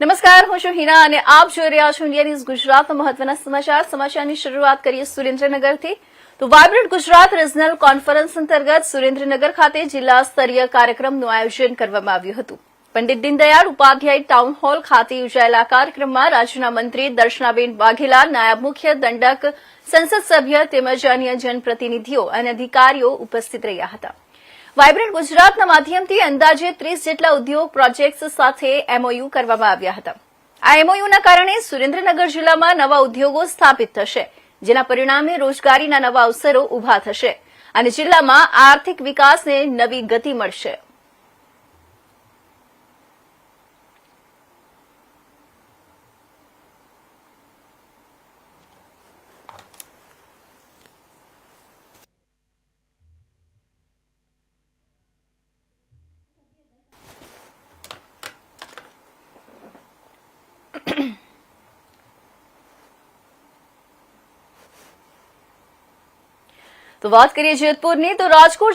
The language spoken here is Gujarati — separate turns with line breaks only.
નમસ્કાર, હું છું હિના અને આપ જોઈ રહ્યા છો ઇન્ડિયા ન્યૂઝ ગુજરાતના મહત્વના સમાચાર. સમાચારની શરૂઆત કરીએ સુરેન્દ્રનગરથી. તો વાયબ્રન્ટ ગુજરાત રિજનલ કોન્ફરન્સ અંતર્ગત સુરેન્દ્રનગર ખાતે જિલ્લા સ્તરીય કાર્યક્રમનું આયોજન કરવામાં આવ્યું હતું. પંડિત દીનદયાળ ઉપાધ્યાય ટાઉન હોલ ખાતે યોજાયેલા કાર્યક્રમમાં રાજ્યના મંત્રી દર્શનાબેન વાઘેલા, નાયબ મુખ્ય દંડક સંસદ સભ્ય તેમજ અન્ય જનપ્રતિનિધિઓ અને અધિકારીઓ ઉપસ્થિત રહ્યા હતા. વાયબ્રન્ટ ગુજરાતના માધ્યમથી અંદાજે ત્રીસ જેટલા ઉદ્યોગ પ્રોજેક્ટ્સ સાથે એમઓયુ કરવામાં આવ્યા હતા. આ એમઓયુના કારણે સુરેન્દ્રનગર જિલ્લામાં નવા ઉદ્યોગો સ્થાપિત થશે, જેના પરિણામે રોજગારીના નવા અવસરો ઊભા થશે અને જિલ્લામાં આર્થિક વિકાસને નવી ગતિ મળશે. તો વાત કરીએ જેતપુરની તો રાજકોટ